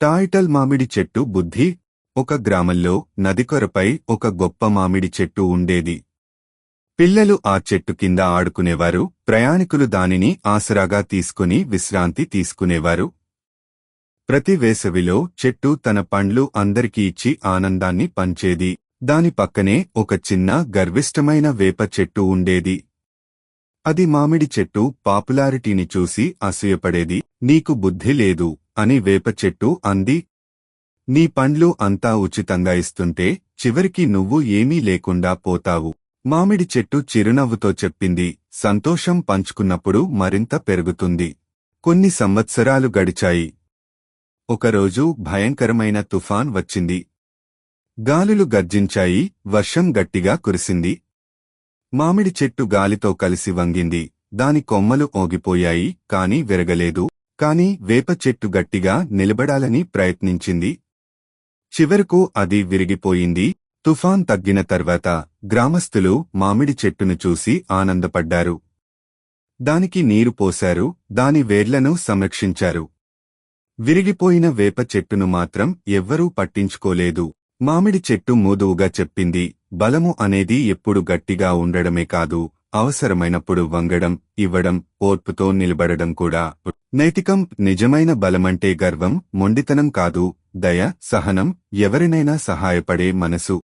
టాయిటల్ మామిడి చెట్టు బుద్ధి ఒక గ్రామంలో నదికొరపై ఒక గొప్ప మామిడి చెట్టు ఉండేది. పిల్లలు ఆ చెట్టు కింద ఆడుకునేవారు ప్రయాణికులు దానిని ఆసరాగా తీసుకుని విశ్రాంతి తీసుకునేవారు. ప్రతి వేసవిలో చెట్టు తన పండ్లు అందరికీ ఇచ్చి ఆనందాన్ని పంచేది. దాని పక్కనే ఒక చిన్న గర్విష్టమైన వేప చెట్టు ఉండేది. అది మామిడి చెట్టు పాపులారిటీని చూసి అసూయపడేది. నీకు బుద్ధి లేదు. అని వేప చెట్టు అంది. నీ పండ్లు అంతా ఉచితంగా ఇస్తుంటే చివరికి నువ్వు ఏమీ లేకుండా పోతావు. మామిడి చెట్టు చిరునవ్వుతో చెప్పింది. సంతోషం పంచుకున్నప్పుడు మరింత పెరుగుతుంది. కొన్ని సంవత్సరాలు గడిచాయి. ఒకరోజు భయంకరమైన తుఫాన్ వచ్చింది. గాలులు గర్జించాయి. వర్షం గట్టిగా కురిసింది. మామిడి చెట్టు గాలితో కలిసి వంగింది. దాని కొమ్మలు ఓగిపోయాయి కాని విరగలేదు. కాని వేప చెట్టు గట్టిగా నిలబడాలని ప్రయత్నించింది. చివరకు అది విరిగిపోయింది. తుఫాన్ తగ్గిన తర్వాత గ్రామస్థులు మామిడి చెట్టును చూసి ఆనందపడ్డారు. దానికి నీరు పోశారు. దాని వేర్లను సంరక్షించారు. విరిగిపోయిన వేప చెట్టును మాత్రం ఎవ్వరూ పట్టించుకోలేదు. మామిడి చెట్టు మూదువుగా చెప్పింది. బలము అనేది ఎప్పుడు గట్టిగా ఉండడమే కాదు అవసరమైనప్పుడు వంగడం ఇవ్వడం ఓర్పుతో నిలబడడం కూడా నైతికం నిజమైన బలమంటే గర్వం మొండితనం కాదు దయ సహనం ఎవరినైనా సహాయపడే మనసు.